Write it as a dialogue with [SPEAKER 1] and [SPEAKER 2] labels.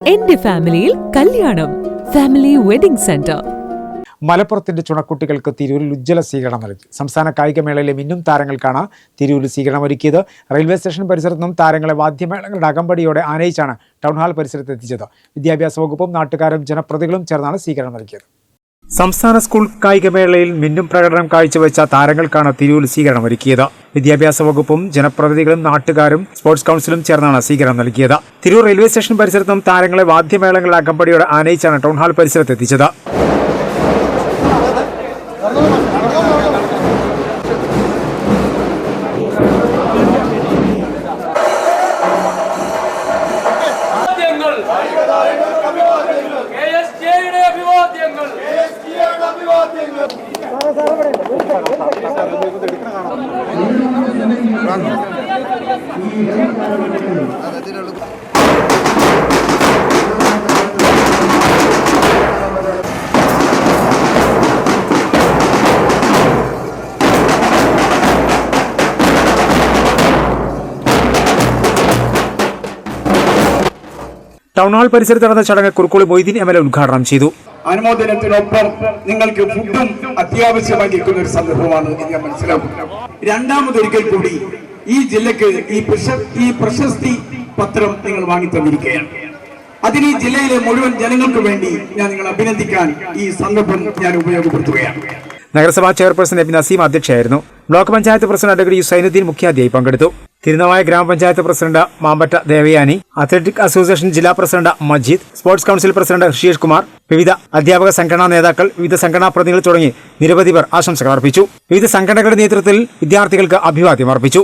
[SPEAKER 1] എന്റെ ഫാമിലിയിൽ കല്യാണം. Family wedding centre.
[SPEAKER 2] മലപ്പുറത്തിന്റെ ചുണക്കുട്ടികൾക്ക് തിരൂരിൽ ഉജ്ജ്വല സ്വീകരണം നൽകി സംസ്ഥാന കായികമേളയിലെ മിന്നും താരങ്ങൾക്കാണ് തിരൂരിൽ സ്വീകരണം ഒരുക്കിയത്. റെയിൽവേ സ്റ്റേഷൻ പരിസരത്ത് നിന്നും താരങ്ങളെ വാദ്യമേളങ്ങളുടെ അകമ്പടിയോടെ ആനയിച്ചാണ് ടൗൺ ഹാൾ പരിസരത്ത് എത്തിച്ചത് വിദ്യാഭ്യാസ വകുപ്പും നാട്ടുകാരും ജനപ്രതികളും ചേർന്നാണ് സ്വീകരണം നൽകിയത് സംസ്ഥാന സ്കൂൾ കായികമേളയിൽ മിന്നും പ്രകടനം കാഴ്ചവെച്ച താരങ്ങൾക്കാണ് തിരൂർ സ്വീകരണം ഒരുക്കിയത്. വിദ്യാഭ്യാസ വകുപ്പും ജനപ്രതിനിധികളും നാട്ടുകാരും സ്പോർട്സ് കൌൺസിലും ചേർന്നാണ് സ്വീകരണം നൽകിയത്. തിരൂർ റെയിൽവേ സ്റ്റേഷൻ പരിസരത്തും താരങ്ങളെ വാദ്യമേളങ്ങളുടെ അകമ്പടിയോടെ ആനയിച്ചാണ് ടൗൺ ഹാൾ പരിസരത്ത് എത്തിച്ചത്.
[SPEAKER 3] கொஞ்சம் எடுக்கிற காணும்
[SPEAKER 2] ടൗൺ ഹാൾ പരിസരത്ത് നടന്ന ചടങ്ങ് Kurukkoli Moideen M L A ഉദ്ഘാടനം ചെയ്തു.
[SPEAKER 4] അനുമോദനത്തിനൊപ്പം നിങ്ങൾക്ക് ഫുഡും അത്യാവശ്യമായിരിക്കുന്ന ഒരു സന്ദർഭമാണ് ഞാൻ മനസ്സിലാക്കുന്നു. രണ്ടാമതൊരിക്കൽ കൂടി ഈ ജില്ലക്ക് ഈ പ്രശസ്തി ഈ പ്രശസ്തി പത്രം നിങ്ങൾ വാങ്ങി തന്നിരിക്കുകയാണ് അതിന് ഈ ജില്ലയിലെ മുഴുവൻ ജനങ്ങൾക്കു വേണ്ടി ഞാൻ നിങ്ങളെ അഭിനന്ദിക്കാൻ ഈ സന്ദർഭം ഞാൻ ഉപയോഗപ്പെടുത്തുകയാണ്.
[SPEAKER 2] നഗരസഭാ chairperson AB Naseem അധ്യക്ഷയായിരുന്നു. Block panchayat president advocate U Zainuddin മുഖ്യാധ്യായി പങ്കെടുത്തു. തിരുനവായ ഗ്രാമപഞ്ചായത്ത് president Mambatta Devayani athletic association ജില്ലാ president Majeed sports council president Hrisheesh Kumar വിവിധ അധ്യാപക സംഘടനാ നേതാക്കൾ വിവിധ സംഘടനാ പ്രതിനിധികൾ തുടങ്ങി നിരവധി പേർ ആശംസകൾ അർപ്പിച്ചു. വിവിധ സംഘടനകളുടെ നേതൃത്വത്തിൽ വിദ്യാർത്ഥികൾക്ക് അഭിവാദ്യം അർപ്പിച്ചു.